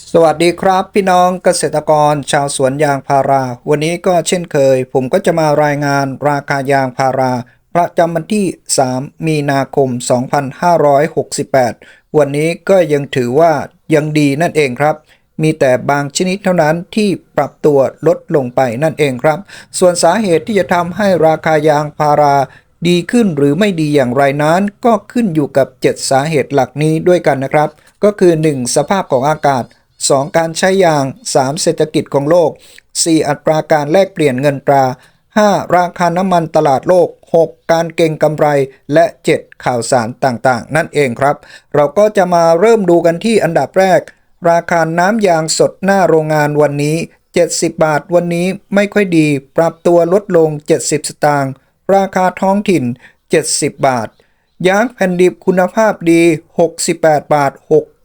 สวัสดีครับพี่น้องเกษตรกรชาวสวนยางพารา วันนี้ก็เช่นเคย ผมก็จะมารายงานราคายางพารา ประจำวันที่ 3 มีนาคม 2568 วันนี้ก็ยังถือว่ายังดีนั่นเองครับ มีแต่บางชนิดเท่านั้นที่ปรับตัวลดลงไปนั่นเองครับ ส่วนสาเหตุที่จะทำให้ราคายางพาราดีขึ้นหรือไม่ดีอย่างไรนั้น ก็ขึ้นอยู่กับ 7 สาเหตุหลักนี้ด้วยกันนะครับ ก็คือ 1. สภาพของอากาศ 2. การใช้ยาง 3. เศรษฐกิจของโลก 4. อัตราการแลกเปลี่ยนเงินตรา 5. ราคาน้ำมันตลาดโลก 6. การเก็งกำไร และ 7. ข่าวสารต่างๆ นั่นเองครับ เราก็จะมาเริ่มดูกันที่อันดับแรก ราคาน้ำยางสดหน้าโรงงานวันนี้ 70 บาทวันนี้ไม่ค่อยดี ปรับตัวลดลง 70 สตางค์ราคาท้องถิ่น 70 บาท ยางแผ่นดิบคุณภาพดี 68 บาท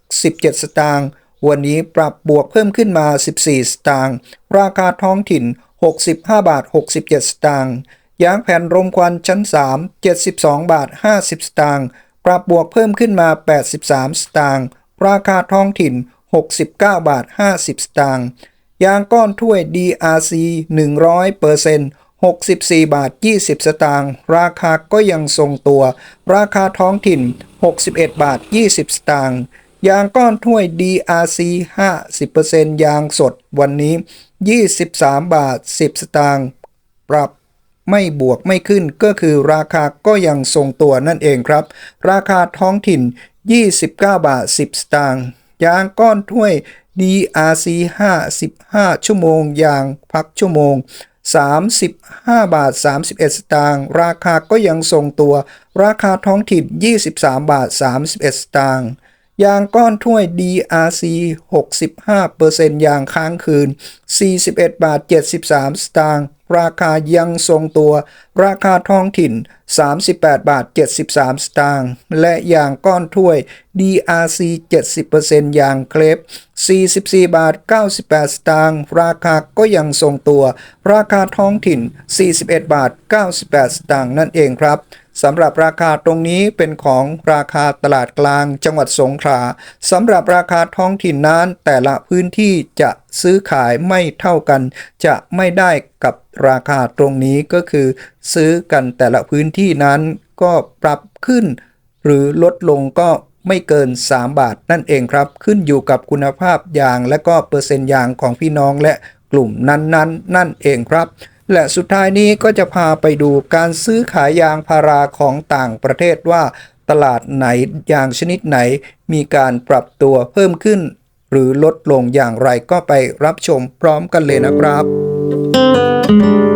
67 สตางค์ วันนี้ปรับบวกเพิ่มขึ้นมา 14 สตางค์ ราคาท้องถิ่น 65 บาท 67 สตางค์ ยางแผ่นรมควันชั้น 3 72 บาท 50 สตางค์ ปรับบวกเพิ่มขึ้นมา 83 สตางค์ ราคาท้องถิ่น 69 บาท 50 สตางค์ ยางก้อนถ้วย DRC 100% 64 บาท 20 สตางค์ราคาก็ยังทรงตัว ราคาท้องถิ่น 61 บาท 20 สตางค์ ยางก้อนถ้วย DRC 50%ยางสดวันนี้ 23 บาท 10 สตางค์ปรับไม่บวกไม่ขึ้นก็คือราคาก็ยังทรงตัวนั่นเองครับ ราคาท้องถิ่น 29 บาท 10 สตางค์ยางก้อนถ้วย DRC 55 ชั่วโมง ยางพักชั่วโมง 35 บาท 31 สตางค์ราคาก็ยังทรงตัว ราคาท้องถิ่น 23 บาท 31 สตางค์ ยางก้อนถ้วย DRC 65%ยางค้างคืน 41 บาท 73 สตางค์ ราคายังทรงตัว ราคาท้องถิ่น 38 บาท 73 สตางค์ และยางก้อนถ้วย DRC 70%ยางเคลป44 บาท 98 สตางค์ ราคาก็ยังทรงตัว ราคาท้องถิ่น 41 บาท 98 สตางค์นั่นเองครับ สำหรับราคาตรงนี้เป็นของราคาตลาดกลางจังหวัดสงขลาสำหรับราคาท้องถิ่นนั้นแต่ละพื้นที่จะซื้อขายไม่เท่ากัน จะไม่ได้กับราคาตรงนี้ก็คือ ซื้อกันแต่ละพื้นที่นั้นก็ปรับขึ้น หรือลดลงก็ไม่เกิน 3 บาทนั่นเองครับ ขึ้นอยู่กับคุณภาพยางและก็เปอร์เซ็นต์ยางของพี่น้องและกลุ่มนั้นๆนั่นเองครับ และสุดท้ายนี้ก็จะพาไปดูการซื้อขายยางพาราของต่างประเทศว่า ตลาดไหนยางชนิดไหน มีการปรับตัวเพิ่มขึ้น หรือลดลงอย่างไรก็ไปรับชมพร้อมกันเลยนะครับ